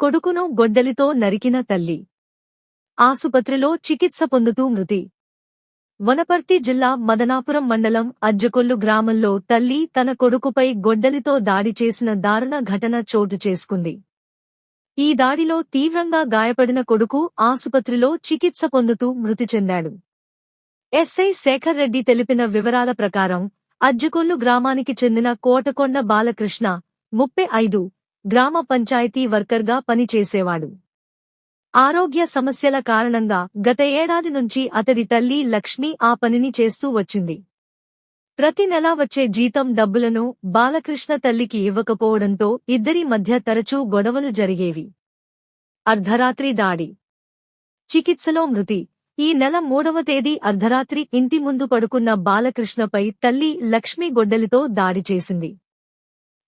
కొడుకును గొడ్డలితో నరికిన తల్లి. ఆసుపత్రిలో చికిత్స పొందుతూ మృతి. వనపర్తి జిల్లా మదనాపురం మండలం అజ్జకొల్లు గ్రామంలో తల్లి తన కొడుకుపై గొడ్డలితో దాడి చేసిన దారుణ ఘటన చోటు చేసుకుంది. ఈ దాడిలో తీవ్రంగా గాయపడిన కొడుకు ఆసుపత్రిలో చికిత్స పొందుతూ మృతి చెందాడు. ఎస్ఐ శేఖర్ రెడ్డి తెలిపిన వివరాల ప్రకారం అజ్జకొల్లు గ్రామానికి చెందిన కోటకొండ బాలకృష్ణ ముప్పై ఐదు గ్రామ పంచాయతీ వర్కర్గా పనిచేసేవాడు. ఆరోగ్య సమస్యల కారణంగా గత ఏడాది నుంచి అతడి తల్లి లక్ష్మి ఆ పనిని చేస్తూ వచ్చింది. ప్రతి నెలా వచ్చే జీతం డబ్బులను బాలకృష్ణ తల్లికి ఇవ్వకపోవడంతో ఇద్దరి మధ్య తరచూ గొడవలు జరిగేవి. అర్ధరాత్రి దాడి. చికిత్సలో మృతి. ఈ నెల మూడవ తేదీ అర్ధరాత్రి ఇంటి ముందు పడుకున్న బాలకృష్ణపై తల్లి లక్ష్మి గొడ్డలితో దాడి చేసింది.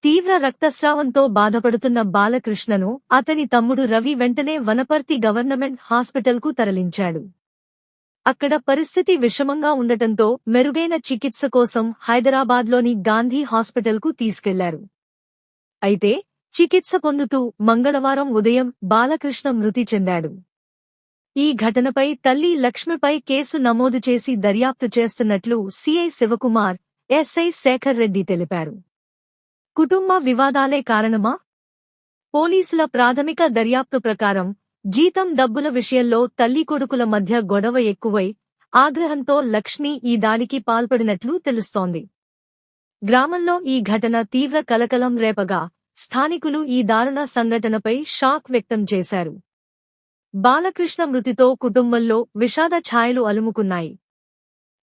తీవ్ర రక్తస్రావంతో బాధపడుతున్న బాలకృష్ణను అతని తమ్ముడు రవి వెంటనే వనపర్తి గవర్నమెంట్ హాస్పిటల్కు తరలించాడు. అక్కడ పరిస్థితి విషమంగా ఉండటంతో మెరుగైన చికిత్స కోసం హైదరాబాద్లోని గాంధీ హాస్పిటల్కు తీసుకెళ్ళారు. అయితే చికిత్స పొందుతూ మంగళవారం ఉదయం బాలకృష్ణ మృతి చెందాడు. ఈ ఘటనపై తల్లి లక్ష్మిపై కేసు నమోదు చేసి దర్యాప్తు చేస్తున్నట్లు సిఐ శివకుమార్ ఎస్ఐ శేఖర్ రెడ్డి తెలిపారు. కుటుంబ వివాదాలే కారణమా? పోలీసుల ప్రాథమిక దర్యాప్తు ప్రకారం జీతం డబ్బుల విషయంలో తల్లి కొడుకుల మధ్య గొడవ ఎక్కువై ఆగ్రహంతో లక్ష్మి ఈ దాడికి పాల్పడినట్లు తెలుస్తోంది. గ్రామంలో ఈ ఘటన తీవ్ర కలకలం రేపగా స్థానికులు ఈ దారుణ సంఘటనపై షాక్ వ్యక్తం చేశారు. బాలకృష్ణ మృతితో కుటుంబంలో విషాద ఛాయలు అలుముకున్నాయి.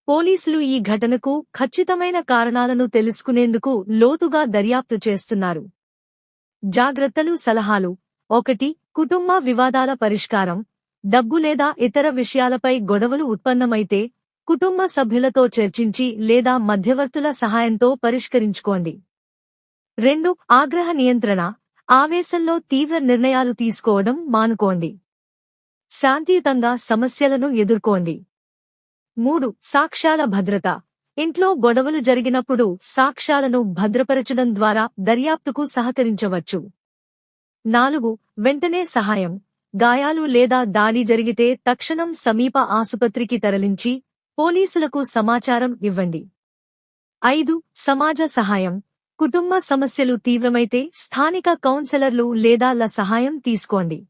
పోలీసులు ఈ ఘటనకు ఖచ్చితమైన కారణాలను తెలుసుకునేందుకు లోతుగా దర్యాప్తు చేస్తున్నారు. జాగ్రత్తలు సలహాలు. ఒకటి కుటుంబ వివాదాల పరిష్కారం. డబ్బు లేదా ఇతర విషయాలపై గొడవలు ఉత్పన్నమైతే కుటుంబ సభ్యులతో చర్చించి లేదా మధ్యవర్తుల సహాయంతో పరిష్కరించుకోండి. రెండు ఆగ్రహ నియంత్రణ. ఆవేశంలో తీవ్ర నిర్ణయాలు తీసుకోవడం మానుకోండి. శాంతియుతంగా సమస్యలను ఎదుర్కోండి. మూడు సాక్ష్యాల భద్రత. ఇంట్లో గొడవలు జరిగినప్పుడు సాక్ష్యాలను భద్రపరచడం ద్వారా దర్యాప్తుకు సహకరించవచ్చు. నాలుగు వెంటనే సహాయం. గాయాలు లేదా దాడి జరిగితే తక్షణం సమీప ఆసుపత్రికి తరలించి పోలీసులకు సమాచారం ఇవ్వండి. ఐదు సమాజ సహాయం. కుటుంబ సమస్యలు తీవ్రమైతే స్థానిక కౌన్సెలర్లు లేదా ల సహాయం తీసుకోండి.